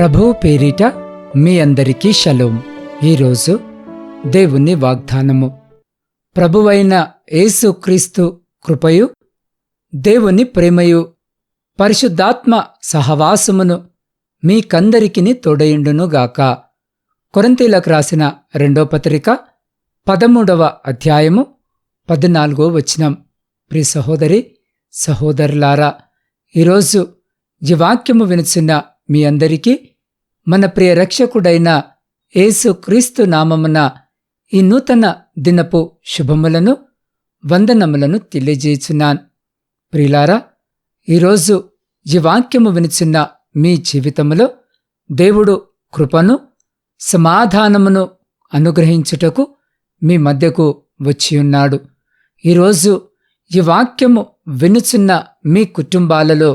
ప్రభువు పేరిట మీ అందరికీ షలోం. ఈరోజు దేవుని వాగ్దానము. ప్రభువైన యేసుక్రీస్తు కృపయు దేవుని ప్రేమయు పరిశుద్ధాత్మ సహవాసమును మీకందరికిని తోడయుండునుగాక కొరంతీలకు రాసిన రెండో పత్రిక పదమూడవ అధ్యాయము పద్నాలుగో వచనం. ప్రి సహోదరి సహోదరులారా ఈరోజు ఈ వాక్యము వినుచున్న మీ అందరికీ మన ప్రియ రక్షకుడైన యేసుక్రీస్తు నామమున ఈ నూతన దినపు శుభములను వందనములను తెలియజేచున్నాను. ప్రియులారా ఈరోజు ఈ వాక్యము వినుచున్న మీ జీవితములో దేవుడు కృపను సమాధానమును అనుగ్రహించుటకు మీ మధ్యకు వచ్చియున్నాడు ఈరోజు ఈ వాక్యము వినుచున్న మీ కుటుంబాలలో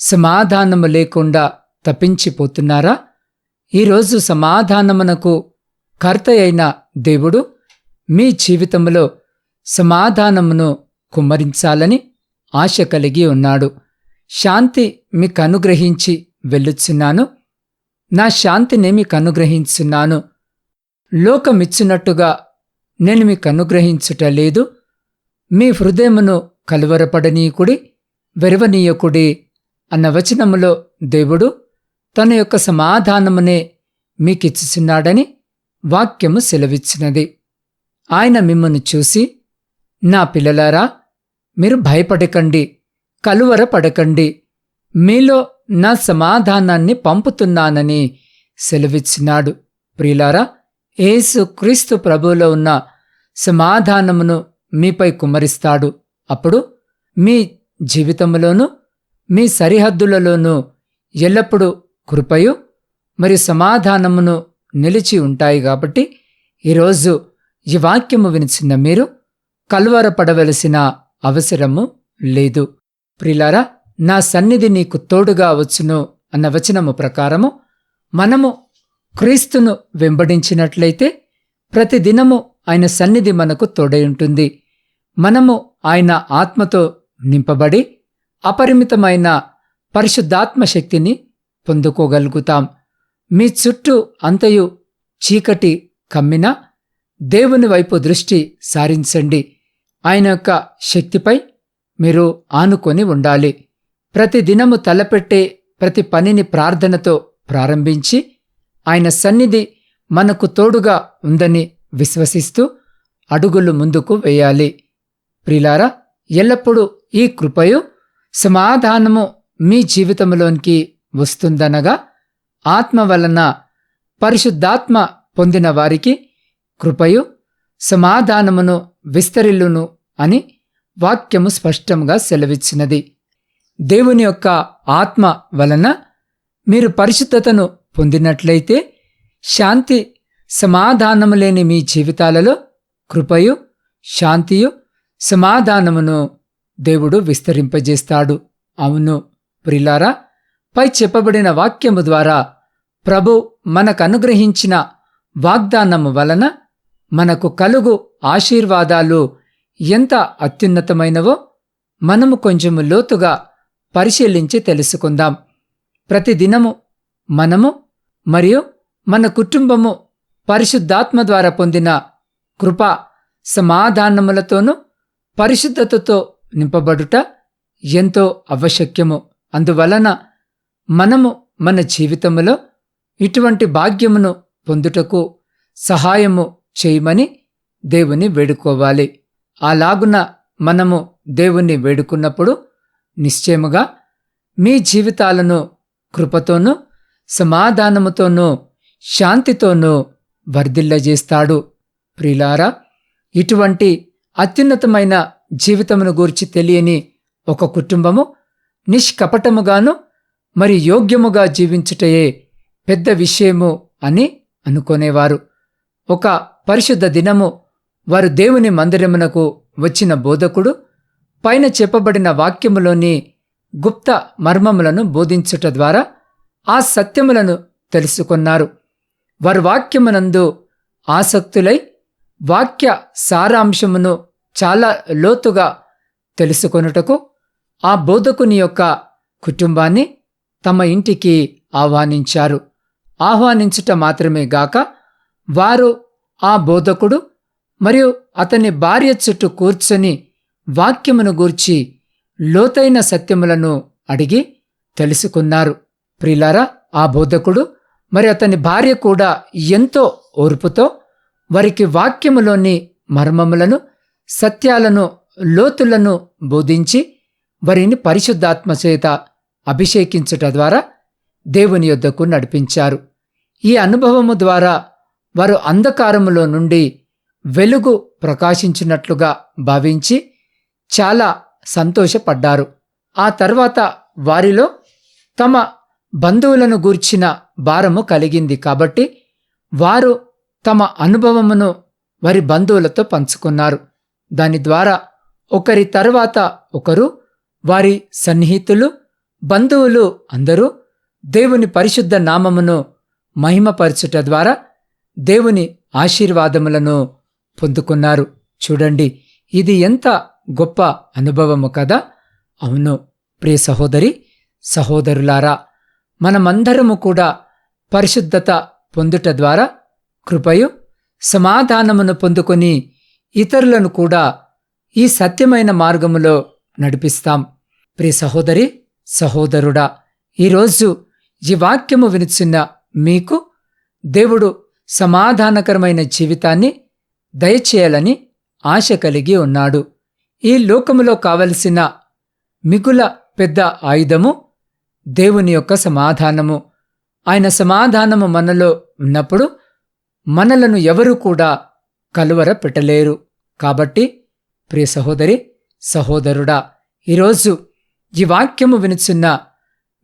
సమాధానము లేకుండా తప్పించిపోతున్నారా? ఈరోజు సమాధానమునకు కర్త అయిన దేవుడు మీ జీవితంలో సమాధానమును కుమ్మరించాలని ఆశ కలిగి ఉన్నాడు. శాంతి మీకు అనుగ్రహించి వెళ్ళుచున్నాను. నా శాంతిని మీకు అనుగ్రహించున్నాను లోకమిచ్చినట్టుగా నేను మీకు అనుగ్రహించుట లేదు మీ హృదయమును కలువరపడనీయకుడి వెరవనీయకుడి అన్న వచనములో దేవుడు తన యొక్క సమాధానమునే మీకిచ్చుచున్నాడని వాక్యము సెలవిచ్చినది. ఆయన మిమ్మను చూసి నా పిల్లలారా మీరు భయపడకండి కలువర పడకండి మీలో నా సమాధానాన్ని పంపుతున్నానని సెలవిచ్చినాడు. ప్రియులారా ఏసు క్రీస్తు ప్రభువులో ఉన్న సమాధానమును మీపై కుమ్మరిస్తాడు అప్పుడు మీ జీవితంలోనూ మీ సరిహద్దులలోనూ ఎల్లప్పుడూ కృపయు మరి సమాధానమును నిలిచి ఉంటాయి కాబట్టి ఈరోజు ఈ వాక్యము వినిచిన మీరు కల్వరపడవలసిన అవసరము లేదు. ప్రిలారా నా సన్నిధి నీకు తోడుగా వచ్చును అన్న వచనము ప్రకారము మనము క్రీస్తును వెంబడించినట్లయితే ప్రతిదినము ఆయన సన్నిధి మనకు తోడై ఉంటుంది. మనము ఆయన ఆత్మతో నింపబడి అపరిమితమైన పరిశుద్ధాత్మ శక్తిని పొందుకోగలుగుతాం. మీ చుట్టూ అంతయు చీకటి కమ్మినా దేవుని వైపు దృష్టి సారించండి. ఆయన యొక్క శక్తిపై మీరు ఆనుకొని ఉండాలి. ప్రతి దినము తలపెట్టే ప్రతి పనిని ప్రార్థనతో ప్రారంభించి ఆయన సన్నిధి మనకు తోడుగా ఉందని విశ్వసిస్తూ అడుగులు ముందుకు వేయాలి. ప్రిలారా ఎల్లప్పుడూ ఈ కృపయు సమాధానము మీ జీవితంలోనికి వస్తుందనగా ఆత్మ వలన పరిశుద్ధాత్మ పొందిన వారికి కృపయు సమాధానమును విస్తరిల్లును అని వాక్యము స్పష్టంగా సెలవిచ్చినది. దేవుని యొక్క ఆత్మ వలన మీరు పరిశుద్ధతను పొందినట్లయితే శాంతి సమాధానము లేని మీ జీవితాలలో కృపయు శాంతియు సమాధానమును దేవుడు విస్తరింపజేస్తాడు. అవును ప్రిలారా పై చెప్పబడిన వాక్యము ద్వారా ప్రభు మనకనుగ్రహించిన వాగ్దానము వలన మనకు కలుగు ఆశీర్వాదాలు ఎంత అత్యున్నతమైనవో మనము కొంచెము లోతుగా పరిశీలించి తెలుసుకుందాం. ప్రతిదినము మనము మరియు మన కుటుంబము పరిశుద్ధాత్మ ద్వారా పొందిన కృప సమాధానములతోనూ పరిశుద్ధతతో నింపబడుట ఎంతో ఆవశ్యక్యము అందువలన మనము మన జీవితములో ఇటువంటి భాగ్యమును పొందుటకు సహాయము చేయమని దేవుని వేడుకోవాలి. అలాగున మనము దేవుణ్ణి వేడుకున్నప్పుడు నిశ్చయముగా మీ జీవితాలను కృపతోనూ సమాధానముతోనూ శాంతితోనూ వర్ధిల్లజేస్తాడు. ప్రిలారా ఇటువంటి అత్యున్నతమైన జీవితమును గూర్చి తెలియని ఒక కుటుంబము నిష్కపటముగాను మరి యోగ్యముగా జీవించుటయే పెద్ద విషయము అని అనుకునేవారు. ఒక పరిశుద్ధ దినము వారు దేవుని మందిరమునకు వచ్చిన బోధకుడు పైన చెప్పబడిన వాక్యములోని గుప్త మర్మములను బోధించుట ద్వారా ఆ సత్యములను తెలుసుకున్నారు. వారు వాక్యమునందు ఆసక్తులై వాక్య సారాంశమును చాలా లోతుగా తెలుసుకొనుటకు ఆ బోధకుని యొక్క కుటుంబాన్ని తమ ఇంటికి ఆహ్వానించారు. ఆహ్వానించుట మాత్రమే గాక వారు ఆ బోధకుడు మరియు అతని భార్య చుట్టూ కూర్చొని వాక్యమును గూర్చి లోతైన సత్యములను అడిగి తెలుసుకున్నారు. ప్రిలారా ఆ బోధకుడు మరి అతని భార్య కూడా ఎంతో ఓర్పుతో వారికి వాక్యములోని మర్మములను సత్యాలను లోతులను బోధించి వారిని పరిశుద్ధాత్మ చేత అభిషేకించుట ద్వారా దేవుని యొద్దకు నడిపించారు. ఈ అనుభవము ద్వారా వారు అంధకారములో నుండి వెలుగు ప్రకాశించినట్లుగా భావించి చాలా సంతోషపడ్డారు. ఆ తర్వాత వారిలో తమ బంధువులను గూర్చిన భారము కలిగింది కాబట్టి వారు తమ అనుభవమును వారి బంధువులతో పంచుకున్నారు. దాని ద్వారా ఒకరి తర్వాత ఒకరు వారి సన్నిహితులు బంధువులు అందరూ దేవుని పరిశుద్ధ నామమును మహిమపరచుట ద్వారా దేవుని ఆశీర్వాదములను పొందుకున్నారు. చూడండి ఇది ఎంత గొప్ప అనుభవము కదా? అవును ప్రియ సహోదరి సహోదరులారా మనమందరము కూడా పరిశుద్ధత పొందుట ద్వారా కృపయు సమాధానమును పొందుకొని ఇతరులను కూడా ఈ సత్యమైన మార్గములో నడిపిస్తాం. ప్రియ సహోదరి సహోదరుడా ఈరోజు ఈ వాక్యము వినిచున్న మీకు దేవుడు సమాధానకరమైన జీవితాన్ని దయచేయాలని ఆశ కలిగి ఉన్నాడు. ఈ లోకములో కావలసిన మిగుల పెద్ద ఆయుధము దేవుని యొక్క సమాధానము. ఆయన సమాధానము మనలో ఉన్నప్పుడు మనలను ఎవరు కూడా కలువర పెట్టలేరు కాబట్టి ప్రియ సహోదరి సహోదరుడా ఈరోజు ఈ వాక్యము వినుచున్న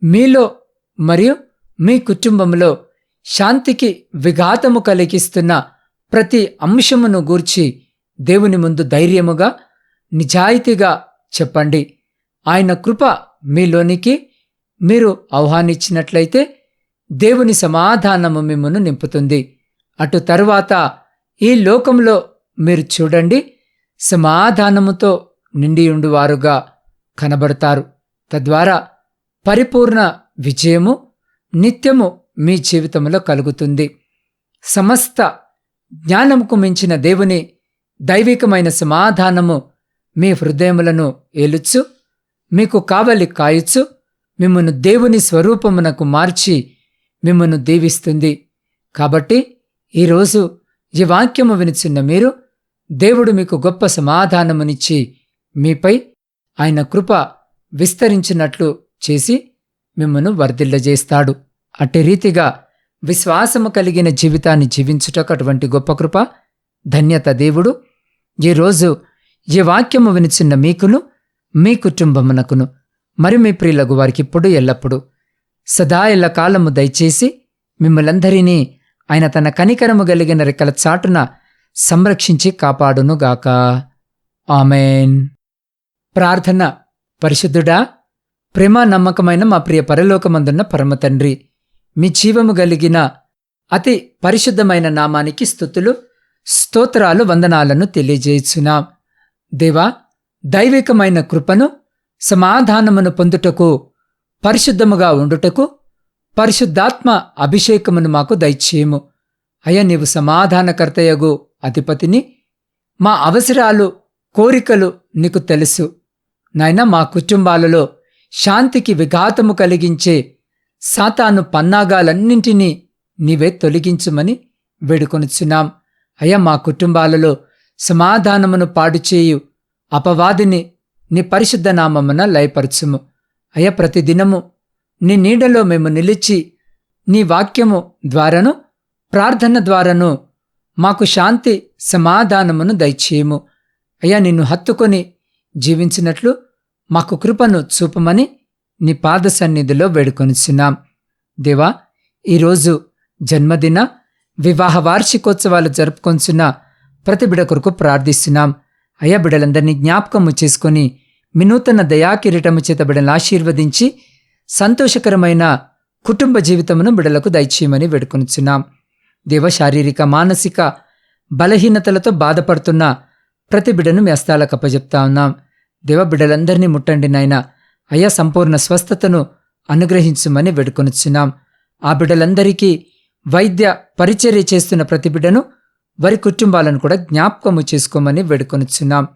మీలో మరియు మీ కుటుంబంలో శాంతికి విఘాతము కలిగిస్తున్న ప్రతి అంశమును గూర్చి దేవుని ముందు ధైర్యముగా నిజాయితీగా చెప్పండి. ఆయన కృప మీలోనికి మీరు ఆహ్వానించినట్లయితే దేవుని సమాధానము మిమ్మను నింపుతుంది. అటు తరువాత ఈ లోకంలో మీరు చూడండి సమాధానముతో నిండియుండువారుగా కనబడతారు. తద్వారా పరిపూర్ణ విజయము నిత్యము మీ జీవితంలో కలుగుతుంది. సమస్త జ్ఞానముకు మించిన దేవుని దైవికమైన సమాధానము మీ హృదయములను ఏలుచు మీకు కావలి కాయచ్చు మిమ్మను దేవుని స్వరూపమునకు మార్చి మిమ్మను దీవిస్తుంది. కాబట్టి ఈరోజు ఈ వాక్యము వినిచున్న మీరు దేవుడు మీకు గొప్ప సమాధానమునిచ్చి మీపై ఆయన కృప విస్తరించినట్లు చేసి మిమ్మను వర్ధిల్లజేస్తాడు. అట్టి రీతిగా విశ్వాసము కలిగిన జీవితాన్ని జీవించుటకు అటువంటి గొప్ప కృప ధన్యత దేవుడు. ఈరోజు ఈ వాక్యము వినిచిన్న మీకును మీ కుటుంబమునకును మరి మీ ప్రియులకు వారికి ఇప్పుడు ఎల్లప్పుడు సదా ఎల్ల కాలము దయచేసి మిమ్మలందరినీ ఆయన తన కనికరము కలిగిన రెక్కల చాటున సంరక్షించి కాపాడునుగాక. ఆమెన్. ప్రార్థన పరిశుద్ధుడా ప్రేమ నమ్మకమైన మా ప్రియ పరలోకమందున్న పరమ తండ్రి మీ జీవము కలిగిన అతి పరిశుద్ధమైన నామానికి స్థుతులు స్తోత్రాలు వందనాలను తెలియజేయుచున్నాం. దేవా దైవికమైన కృపను సమాధానమును పొందుటకు పరిశుద్ధముగా ఉండుటకు పరిశుద్ధాత్మ అభిషేకమును మాకు దయచేయము. అయ్యా నీవు సమాధానకర్తయగు అధిపతిని మా అవసరాలు కోరికలు నీకు తెలుసు. నాయన మా కుటుంబాలలో శాంతికి విఘాతము కలిగించే సాతాను పన్నాగాలన్నింటినీ నీవే తొలగించుమని వేడుకొనుచున్నాం. అయ్యా మా కుటుంబాలలో సమాధానమును పాడుచేయు అపవాదిని నీ పరిశుద్ధ నామమున లయపరచుము. అయ్యా ప్రతిదినము నీ నీడలో మేము నిలిచి నీ వాక్యము ద్వారాను ప్రార్థన ద్వారాను మాకు శాంతి సమాధానమును దయచేయము. అయ్యా నిన్ను హత్తుకొని జీవించినట్లు మాకు కృపను చూపమని నీ పాద సన్నిధిలో వేడుకొనిచున్నాం. దేవా ఈరోజు జన్మదిన వివాహ వార్షికోత్సవాలు జరుపుకొంచున్న ప్రతి బిడ కొరకు ప్రార్థిస్తున్నాం. అయ్యా బిడలందరినీ జ్ఞాపకము చేసుకొని వినూతన దయాకిరీటము చేత బిడలను ఆశీర్వదించి సంతోషకరమైన కుటుంబ జీవితమును బిడలకు దయచేయమని వేడుకొనిచున్నాం. దేవ శారీరక మానసిక బలహీనతలతో బాధపడుతున్న ప్రతి బిడను మీ హస్తాలకు అప్పజెప్తా ఉన్నాం. దేవ బిడ్డలందరినీ ముట్టండి నాయన. అయ్యా సంపూర్ణ స్వస్థతను అనుగ్రహించుమని వేడుకొనిచ్చున్నాం ఆ బిడ్డలందరికీ వైద్య పరిచర్య చేస్తున్న ప్రతి బిడ్డను వారి కుటుంబాలను కూడా జ్ఞాపకము చేసుకోమని వేడుకొనిచ్చున్నాం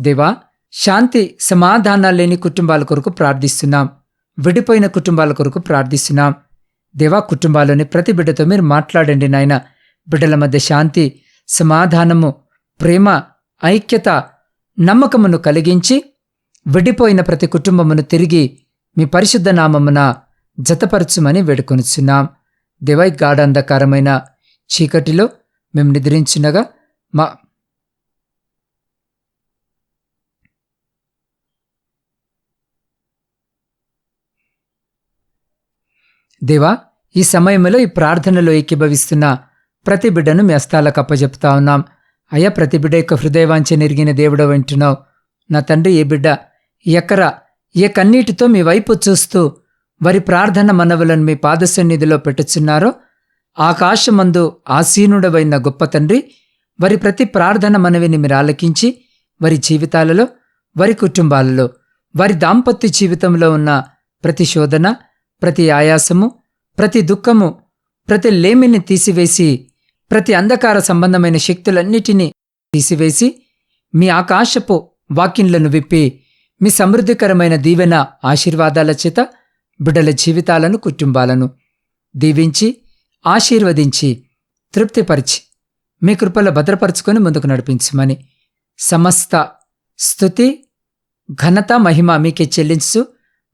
దేవా శాంతి సమాధానాలు లేని కుటుంబాల కొరకు ప్రార్థిస్తున్నాం. విడిపోయిన కుటుంబాల కొరకు ప్రార్థిస్తున్నాం. దేవా కుటుంబాల్లోని ప్రతి బిడ్డతో మీరు మాట్లాడండి నాయన. బిడ్డల మధ్య శాంతి సమాధానము ప్రేమ ఐక్యత నమ్మకమును కలిగించి విడిపోయిన ప్రతి కుటుంబమును తిరిగి మీ పరిశుద్ధ నామమున జతపరచుమని వేడుకొనిచున్నాం. దేవై గాఢంధకారమైన చీకటిలో మేము నిద్రించినగా మా దేవా ఈ సమయంలో ఈ ప్రార్థనలో ఏకీభవిస్తున్న ప్రతి బిడ్డను మీ హస్తాలకు అప్పజెప్తా ఉన్నాం. అయ్యా ప్రతి బిడ్డ యొక్క హృదయవాంఛ నెరిగిన దేవుడ వింటున్నావు నా తండ్రి ఏ బిడ్డ ఎక్కర ఏ కన్నీటితో మీ వైపు చూస్తూ వారి ప్రార్థన మనవులను మీ పాదసన్నిధిలో పెట్టుచున్నారో ఆకాశమందు ఆసీనుడవైన గొప్ప తండ్రి వారి ప్రతి ప్రార్థన మనవిని మీరు ఆలకించి వారి జీవితాలలో వారి కుటుంబాలలో వారి దాంపత్య జీవితంలో ఉన్న ప్రతి శోధన ప్రతి ఆయాసము ప్రతి దుఃఖము ప్రతి లేమిని తీసివేసి ప్రతి అంధకార సంబంధమైన శక్తులన్నిటినీ తీసివేసి మీ ఆకాశపు వాక్యంలను విప్పి మీ సమృద్ధికరమైన దీవెన ఆశీర్వాదాల చేత బిడ్డల జీవితాలను కుటుంబాలను దీవించి ఆశీర్వదించి తృప్తిపరిచి మీ కృపలో భద్రపరుచుకొని ముందుకు నడిపించమని సమస్త స్థుతి ఘనత మహిమ మీకే చెల్లించు.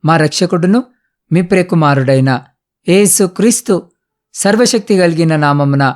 మా రక్షకుడును మీ ప్రియకుమారుడైన ఏసు క్రీస్తు సర్వశక్తి కలిగిన నామమున